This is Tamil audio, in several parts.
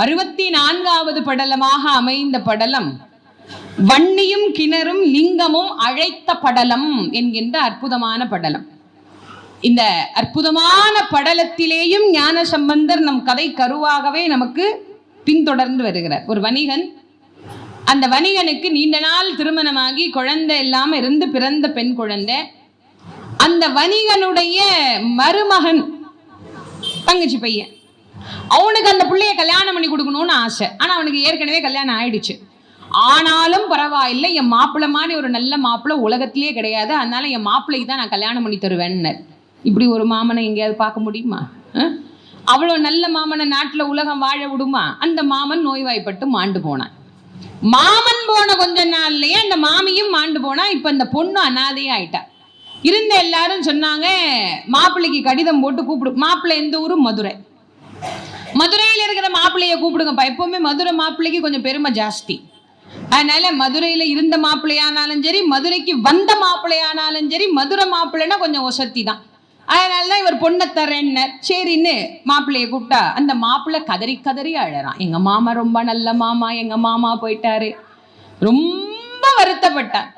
அறுபத்தி நான்காவது படலமாக அமைந்த படலம். வன்னியும் கிணறும் லிங்கமும் அழைத்த படலம் என்கின்ற அற்புதமான படலம். இந்த அற்புதமான படலத்திலேயும் ஞான சம்பந்தர் நம் கதை கருவாகவே நமக்கு பின்தொடர்ந்து வருகிறார். ஒரு வணிகன் அந்த வணிகனுக்கு நீண்ட நாள் திருமணமாகி குழந்தை இல்லாம இருந்து பிறந்த பெண் குழந்தை. அந்த வணிகனுடைய மருமகன் தங்கச்சி பையன் அவனுக்கு அந்த பிள்ளைய கல்யாணம் பண்ணி கொடுக்கணும்னு ஆசை. ஆனா அவனுக்கு ஏற்கனவே கல்யாணம் ஆயிடுச்சு. ஆனாலும் பரவாயில்லை என் மாப்பிள்ளை மாதிரி ஒரு நல்ல மாப்பிள்ளை உலகத்திலேயே கிடையாது. அதனால என் மாப்பிள்ளைக்கு தான் நான் கல்யாணம் பண்ணி தருவேன்னு இப்படி ஒரு மாமனை எங்கேயாவது பார்க்க முடியுமா? அவ்வளோ நல்ல மாமனை நாட்டில் உலகம் வாழ விடுமா? அந்த மாமன் நோய்வாய்ப்பட்டு மாண்டு போனான். மாமன் போன கொஞ்ச நாள்லயே அந்த மாமியும் மாண்டு போனா இப்ப இந்த பொண்ணு அனாதையே ஆயிட்டா. இருந்த எல்லாரும் சொன்னாங்க மாப்பிள்ளைக்கு கடிதம் போட்டு கூப்பிடு. மாப்பிள்ளை எந்த ஊரும் மதுரை. மதுரையில் இருக்கிற மாப்பிள்ளையை கூப்பிடுங்கப்பா. எப்பவுமே மதுரை மாப்பிள்ளைக்கு கொஞ்சம் பெருமை ஜாஸ்தி. அதனால மதுரையில இருந்த மாப்பிள்ளையானாலும் சரி மதுரைக்கு வந்த மாப்பிள்ளையானாலும் சரி மதுரை மாப்பிள்ளைன்னா கொஞ்சம் ஒசத்தி தான் அதனால தான் இவர் பொண்ணை தரேன்னர். சரின்னு மாப்பிள்ளைய கூப்பிட்டா அந்த மாப்பிள்ளை கதறி கதறி அழறான். எங்க மாமா ரொம்ப நல்ல மாமா எங்க மாமா போயிட்டாரு. ரொம்ப வருத்தப்பட்டார்.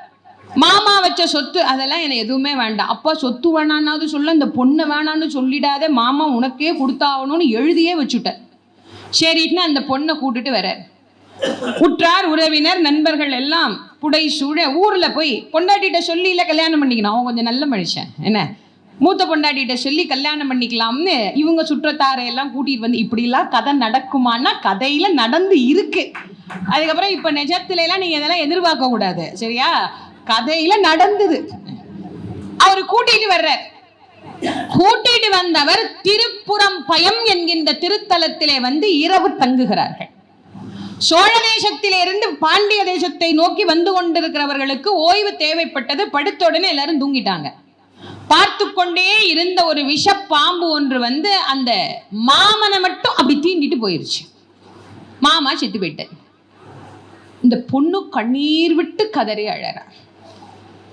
மாமா வச்ச சொத்து அதெல்லாம் எனக்கு எதுவுமே வேண்டாம். அப்பா சொத்து வேணான்னாவது சொல்ல இந்த பொண்ணை வேணான்னு சொல்லிடாத மாமா உனக்கே கொடுத்தாகணும்னு எழுதியே வச்சுட்டேன். சரின்னு அந்த பொண்ணை கூட்டுட்டு வர. உற்றார் உறவினர் நண்பர்கள் எல்லாம் புடை சூழ ஊர்ல போய் பொண்டாட்டிகிட்ட சொல்லி இல்லை கல்யாணம் பண்ணிக்கணும். அவன் கொஞ்சம் நல்ல மனுஷன். என்ன? மூத்த பொண்டாட்டிகிட்ட சொல்லி கல்யாணம் பண்ணிக்கலாம்னு இவங்க சுற்றத்தாரையெல்லாம் கூட்டிட்டு வந்து இப்படிலாம் கதை நடக்குமான்னா கதையில நடந்து இருக்கு. அதுக்கப்புறம் இப்ப நிஜத்துல எல்லாம் நீங்க இதெல்லாம் எதிர்பார்க்க கூடாது. சரியா? கதையில நடந்தது. அவர் கூட்டிட்டு வர்றார். கூட்டிட்டு வந்தவர் திருப்புறம் பயம் என்கின்ற திருத்தலத்திலே வந்து இரவு தங்குகிறார்கள். சோழ தேசத்திலிருந்து பாண்டிய தேசத்தை நோக்கி வந்து கொண்டிருக்கிறவர்களுக்கு ஓய்வு தேவைப்பட்டது. படுத்த உடனே எல்லாரும் தூங்கிட்டாங்க. பார்த்து கொண்டே இருந்த ஒரு விஷ பாம்பு ஒன்று வந்து அந்த மாமனை மட்டும் அப்படி தீண்டிட்டு போயிருச்சு. மாமா செத்து போயிட்டார். இந்த பொண்ணு கண்ணீர் விட்டு கதறி அழறான்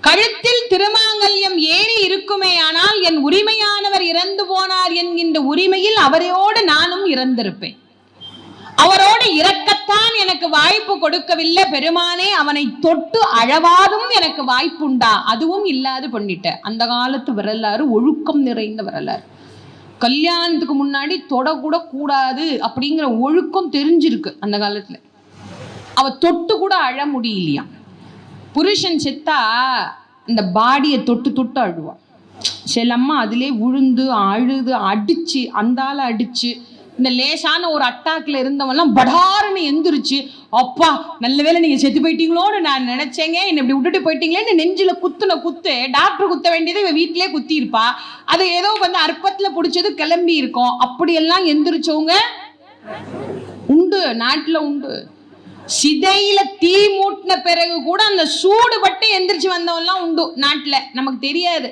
கழுத்தில் திருமாங்கல்யம் ஏறி இருக்குமே ஆனால் என் உரிமையானவர் இறந்து போனார் என்கின்ற உரிமையில் அவரையோடு நானும் இறந்திருப்பேன். அவரோடு இறக்கத்தான் எனக்கு வாய்ப்பு கொடுக்கவில்லை பெருமானே அவனை தொட்டு அழவாதும் எனக்கு வாய்ப்புண்டா? அதுவும் இல்லாது பண்ணிட்ட. அந்த காலத்து வரலாறு ஒழுக்கம் நிறைந்த வரலாறு. கல்யாணத்துக்கு முன்னாடி தொடக்கூட கூடாது அப்படிங்கிற ஒழுக்கம் தெரிஞ்சிருக்கு அந்த காலத்துல. அவ தொட்டு கூட அழ முடியலையாம். புருஷன் செத்தா அந்த பாடியை தொட்டு தொட்டு அழுவான். சிலம்மா அதிலே விழுந்து அழுது அடிச்சு அந்தால அடிச்சு இந்த லேசான ஒரு அட்டாக்ல இருந்தவன்லாம் படாருன்னு எந்திரிச்சு அப்பா நல்ல வேளை நீங்க செத்து போயிட்டீங்களோன்னு நான் நினைச்சேங்க. என்னை இப்படி விட்டுட்டு போயிட்டீங்களேன்னு நெஞ்சில குத்துன குத்து டாக்டர் குத்த வேண்டியதை இவன் வீட்டிலே குத்தி இருப்பா அது ஏதோ வந்து அற்பத்துல பிடிச்சது கிளம்பி இருக்கும் அப்படியெல்லாம் எந்திரிச்சவங்க உண்டு நாட்டுல உண்டு. சிதையில தீ மூட்டின பிறகு கூட அந்த சூடு பட்டு எந்திரிச்சு வந்தவன்லாம் உண்டு நாட்டுல. நமக்கு தெரியாது.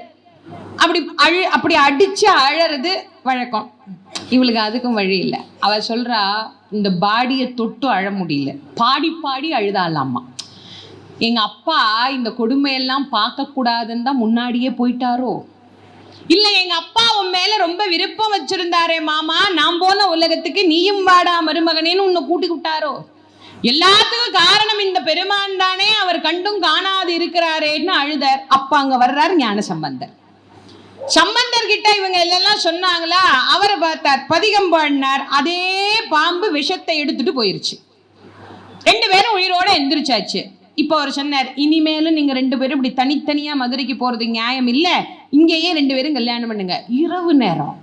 அப்படி அழு அப்படி அடிச்சு அழறது வழக்கம். இவளுக்கு அதுக்கும் வழி இல்லை. அவ சொல்றா இந்த பாடியை தொட்டு அழ முடியல. பாடி பாடி அழுதாலாமா எங்க அப்பா இந்த கொடுமையெல்லாம் பார்க்க கூடாதுன்னு தான் முன்னாடியே போயிட்டாரோ? இல்ல எங்க அப்பா உன் மேல ரொம்ப விருப்பம் வச்சிருந்தாரே மாமா. நான் போன உலகத்துக்கு நீயும் வாடா மருமகனேன்னு உன்னை கூட்டி விட்டாரோ எல்லாத்துக்கும் காரணம் இந்த பெருமான் தானே. அவர் கண்டும் காணாது இருக்கிறாரேன்னு அழுதார் அப்ப அங்க வர்றார் ஞான சம்பந்தர் சம்பந்தர் கிட்ட இவங்க எல்லாம் சொன்னாங்களா? அவரை பார்த்தார் பதிகம் பாடினார். அதே பாம்பு விஷத்தை எடுத்துட்டு போயிருச்சு. ரெண்டு பேரும் உயிரோட எந்திரிச்சாச்சு. இப்போ அவர் சொன்னார் இனிமேலும் நீங்க ரெண்டு பேரும் இப்படி தனித்தனியா மதுரைக்கு போறது நியாயம் இல்லை. இங்கேயே ரெண்டு பேரும் கல்யாணம் பண்ணுங்க. இரவு நேரம்.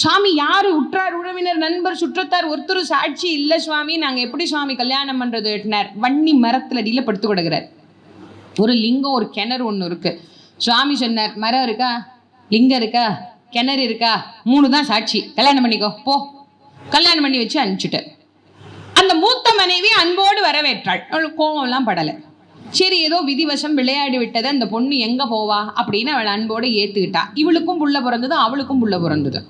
சுவாமி யாரு? உற்றார் உறவினர் நண்பர் சுற்றத்தார் ஒருத்தர் சாட்சி இல்லை சுவாமி. நாங்கள் எப்படி சுவாமி கல்யாணம் பண்ணுறது எட்டினார்? வன்னி மரத்தில் அடியில் படுத்து கொடுக்குறார். ஒரு லிங்கம் ஒரு கிணறு ஒன்று இருக்கு. சுவாமி சொன்னார் மரம் இருக்கா? லிங்கம் இருக்கா? கிணறு இருக்கா? மூணு தான் சாட்சி. கல்யாணம் பண்ணிக்கோ போ. கல்யாணம் பண்ணி வச்சு அனுப்பிச்சிட்டார். அந்த மூத்த மனைவி அன்போடு வரவேற்றாள். அவளுக்கு கோவம்லாம் படலை. சரி ஏதோ விதிவசம் விளையாடி விட்டது அந்த பொண்ணு எங்கே போவா? அப்படின்னு அவள் அன்போடு ஏற்றுக்கிட்டா இவளுக்கும் புள்ள பிறந்தது அவளுக்கும் புள்ள பிறந்தது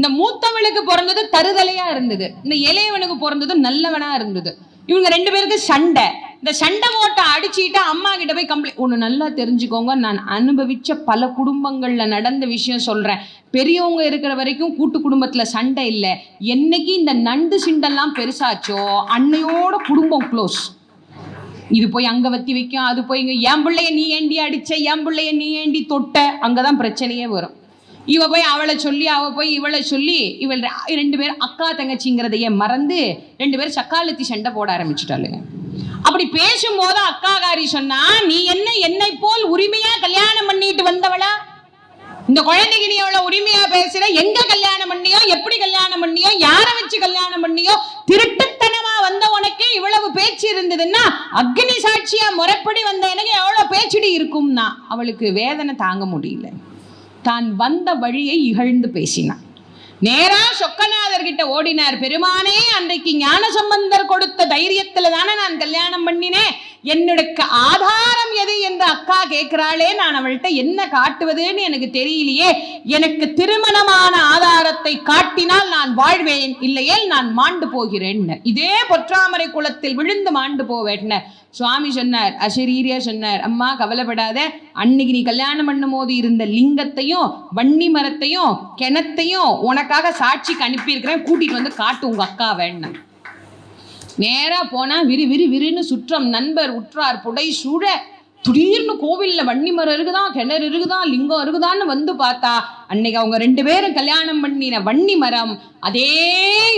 இந்த மூத்தவனுக்கு பிறந்தது தருதலையா இருந்தது. இந்த இளையவனுக்கு பிறந்தது நல்லவனா இருந்தது. இவங்க ரெண்டு பேருக்கு சண்டை. இந்த சண்டை ஓட்ட அடிச்சுட்டு அம்மா கிட்ட போய் கம்ப்ளைண்ட் ஒன்று நல்லா தெரிஞ்சுக்கோங்க. நான் அனுபவிச்ச பல குடும்பங்கள்ல நடந்த விஷயம் சொல்றேன். பெரியவங்க இருக்கிற வரைக்கும் கூட்டு குடும்பத்துல சண்டை இல்லை. என்னைக்கு இந்த நண்டு சிண்டெல்லாம் பெருசாச்சோ அன்னையோட குடும்பம் க்ளோஸ் இது போய் அங்க வத்தி வைக்கும் அது போய் இங்கே என் பிள்ளைய நீ ஏண்டி அடிச்ச? என் பிள்ளைய நீ ஏண்டி தொட்ட? அங்கதான் பிரச்சனையே வரும். இவ போய் அவளை சொல்லி அவ போய் இவளை சொல்லி இவள் ரெண்டு பேரும் அக்கா தங்கச்சிங்கிறதையே மறந்து ரெண்டு பேரும் சக்காலத்தி சண்டை போட ஆரம்பிச்சுட்டாளுங்க அப்படி பேசும்போது அக்காகாரி சொன்னா நீ என்ன என்னை போல் உரிமையா கல்யாணம் பண்ணிட்டு வந்தவளா? இந்த குழந்தைக்கு நீ எவ்வளவு உரிமையா பேசுற? எங்க கல்யாணம் பண்ணியோ? எப்படி கல்யாணம் பண்ணியோ? யாரை வச்சு கல்யாணம் பண்ணியோ? திருட்டுத்தனமா வந்த உனக்கே இவ்வளவு பேச்சு இருந்ததுன்னா அக்னி சாட்சியா முறைப்படி வந்த எனக்கு எவ்வளவு பேச்சுடி இருக்கும்னா அவளுக்கு வேதனை தாங்க முடியல. தான் வந்த வழியை இகழ்ந்து பேசினான். நேரா சொக்கநாதர் கிட்ட ஓடினார் பெருமானே அன்றைக்கு ஞான சம்பந்தர் கொடுத்த தைரியத்துல தானே நான் கல்யாணம் பண்ணினேன்? என்னுடைய ஆதாரம் எது? என்று அக்கா கேட்கிறாளே நான் அவள்கிட்ட என்ன காட்டுவதுன்னு எனக்கு தெரியலையே. எனக்கு திருமணமான பொற்றாமரை காட்டினால் நான் வாழ்வேன் இல்லையேல் நான் மாண்டு போகிறேன். இதே பொற்றாமரை குளத்தில் விழுந்து மாண்டு போவேன். சுவாமி சொன்னார் அசரீரியா சொன்னார் அம்மா கவலைப்படாத அன்னைக்கு நீ கல்யாணம் பண்ணும் போது இருந்த லிங்கத்தையும் வன்னி மரத்தையும் கிணத்தையும் உனக்காக சாட்சிக்கு அனுப்பியிருக்கிறேன். கூட்டிட்டு வந்து காட்டு உங்க அக்கா வேணும் நேரா போனா விரி விரி விரின்னு சுற்றம் நண்பர் உற்றார் புடை சூழ திடீர்னு கோவிலில் வன்னி மரம் இருக்குதான் கிணறு இருக்குதான் லிங்கம் இருக்குதான்னு வந்து பார்த்தா அன்னைக்கு அவங்க ரெண்டு பேரும் கல்யாணம் பண்ணின வன்னி மரம் அதே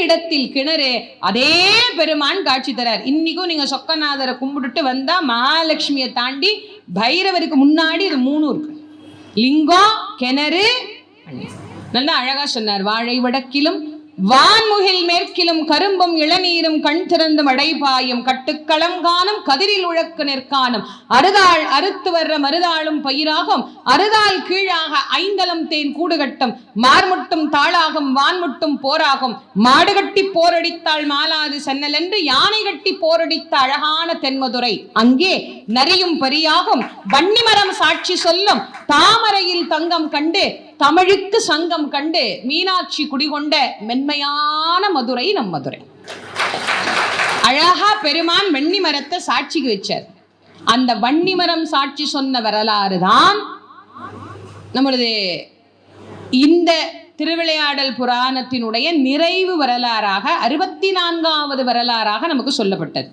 இடத்தில் கிணறு அதே பெருமான் காட்சி தரார். இன்னைக்கும் நீங்க சொக்கநாதரை கும்பிட்டுட்டு வந்தா மகாலட்சுமியை தாண்டி பைரவருக்கு முன்னாடி இது மூணு இருக்கு. லிங்கம் கிணறு நல்லா அழகா சொன்னார். வாழை வடக்கிலும் வான்முகில் மேற்கிலும் கரும்பும் இளநீரும் கண் திறந்து அடைபாயும். கட்டுக்களம் காணும் கதிரில் உழக்கு நிற்கானும் அருதாள் அறுத்து வர்ற மருதாளும் பயிராகும். அறுதாள் கீழாக ஐந்தலம் தேன் கூடுகட்டும். மார்முட்டும் தாளாகும் வான்முட்டும் போராகும். மாடு கட்டி போரடித்தாள் மாலாது சென்னல் என்று யானை கட்டி போரடித்த அழகான தென்மதுரை. அங்கே நரியும் பரியாகும். வன்னிமரம் சாட்சி சொல்லும். தாமரையில் தங்கம் கண்டு தமிழுக்கு சங்கம் கண்டு மீனாட்சி குடிகொண்ட மென்மையான மதுரை நம் மதுரை. அழகா பெருமான் வன்னி மரத்தை சாட்சிக்கு வச்சார். அந்த வன்னிமரம் சாட்சி சொன்ன வரலாறு தான் நம்மளது இந்த திருவிளையாடல் புராணத்தினுடைய நிறைவு வரலாறாக அறுபத்தி நான்காவது வரலாறாக நமக்கு சொல்லப்பட்டது.